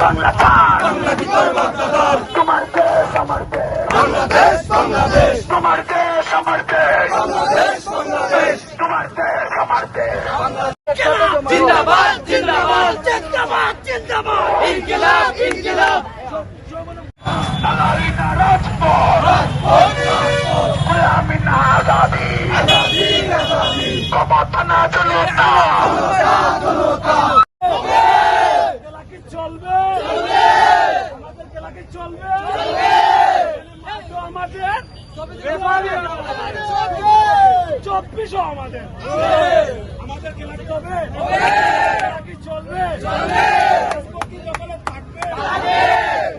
বাংলা চার তোমার দেশ আমার দেশ তোমার দেশ আমার দেশ তোমার দেশ আমার দেশ কি চলবে আমাদের খেলা কি চলবে তো আমাদের চব্বিশও আমাদের। কি হবে। চলবে।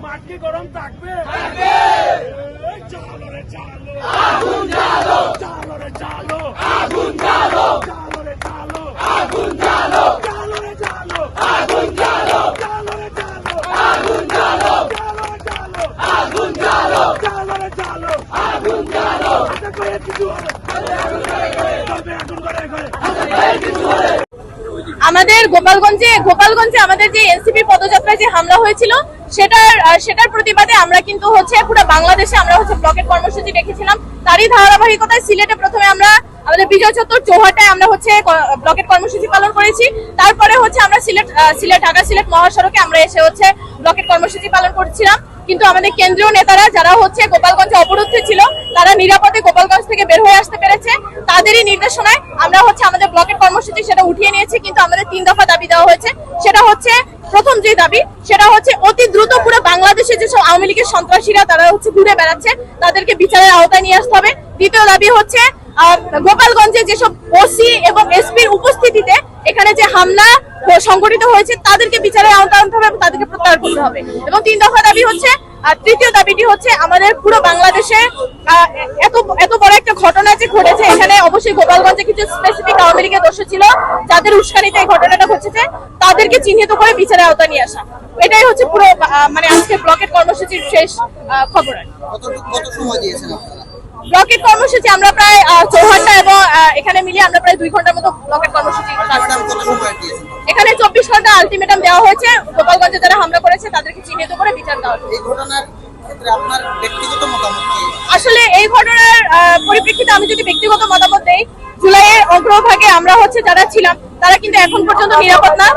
থাকবে কি গরম থাকবে। আমাদের গোপালগঞ্জে গোপালগঞ্জে আমাদের যে এনসিপি পদযাত্রায় যে হামলা হয়েছিল, সেটার সেটার প্রতিবাদে আমরা কিন্তু হচ্ছে পুরো বাংলাদেশে আমরা হচ্ছে ব্লকেট কর্মসূচি রেখেছিলাম তারই ধারাবাহিকতায় সিলেটে প্রথমে আমরা আমাদের বিজয় চত্বর চৌহাটায় আমরা হচ্ছে ব্লকেট কর্মসূচি পালন করেছি। তারপরে হচ্ছে আমরা সিলেট সিলেট, ঢাকা সিলেট মহাসড়কে আমরা এসে হচ্ছে ব্লকেট কর্মসূচি পালন করছিলাম। কিন্তু আমাদের কেন্দ্রীয় নেতারা যারা হচ্ছে গোপালগঞ্জে অবরুদ্ধ ছিল, তারা নিরাপদে গোপালগঞ্জ থেকে বের হয়ে আসতে পেরেছে। তাদেরই নির্দেশনায় আমরা হচ্ছে আমাদের ব্লকের কর্মসূচি সেটা উঠিয়ে নিয়েছি, কিন্তু আমাদের তিন দফা দাবি দেওয়া হয়েছে। সেটা হচ্ছে প্রথম যে দাবি, সেটা হচ্ছে অতি দ্রুত পুরো বাংলাদেশে যেসব আওয়ামী লীগের সন্ত্রাসীরা তারা হচ্ছে ঘুরে বেড়াচ্ছে, তাদেরকে বিচারের আওতায় নিয়ে আসতে হবে। দ্বিতীয় দাবি হচ্ছে গোপালগঞ্জে যেসব ওসি এবং এসপির উপস্থিতিতে এখানে যে হামলা সংগঠিত হয়েছে তাদেরকে বিচারের আওতায় আনতে হবে এবং তাদেরকে প্রত্যাহার করতে হবে। এবং তিন দফা দাবি হচ্ছে আর তৃতীয় দাবিটি হচ্ছে আমাদের পুরো বাংলাদেশে এত এত বড় একটা ঘটনা যে ঘটেছে এখানে অবশ্যই গোপালগঞ্জে কিছু স্পেসিফিক আওয়ামী লীগের দোষ ছিল যাদের উস্কানিতে এই ঘটনাটা ঘটেছে তাদেরকে চিহ্নিত করে বিচারের আওতায় নিয়ে আসা। এটাই হচ্ছে পুরো মানে আজকে ব্লকেট কর্মসূচির শেষ খবর ব্লকেট কর্মসূচি আমরা প্রায় চৌহাট্টা এবং এখানে মিলিয়ে আমরা প্রায় দুই ঘণ্টার মতো ব্লকেট কর্মসূচি চব্বিশ ঘণ্টা আলটিমেটাম দেওয়া হয়েছে। গোপালগঞ্জে যারা হামলা করেছে তাদেরকে চিহ্নিত করে বিচার দেওয়া হবে। এই ঘটনার আপনার ব্যক্তিগত মতামত আসলে এই ঘটনার পরিপ্রেক্ষিতে আমি যদি ব্যক্তিগত মতামত দেই জুলাইয়ের অগ্রভাগে আমরা হচ্ছে যারা ছিলাম তারা কিন্তু এখন পর্যন্ত নিরাপদ না।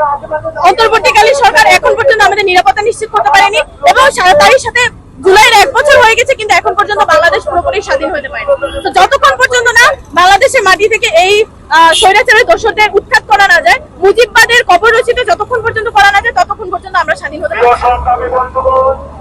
অন্তর্বর্তীকালীন সরকার এখন পর্যন্ত আমাদের নিরাপত্তা নিশ্চিত করতে পারেনি এবং তারই সাথে জুলাইয়ের এক বছর হয়ে গেছে কিন্তু এখন পর্যন্ত বাংলাদেশ পুরোপুরি স্বাধীন হতে পারেনি। তো যতক্ষণ পর্যন্ত না বাংলাদেশের মাটি থেকে এই স্বৈরাচারের দোষদের উৎখাত করা না যায় মুজিববাদের কবর রচিত যতক্ষণ পর্যন্ত করা না যায় ততক্ষণ পর্যন্ত আমরা স্বাধীন হতে পারি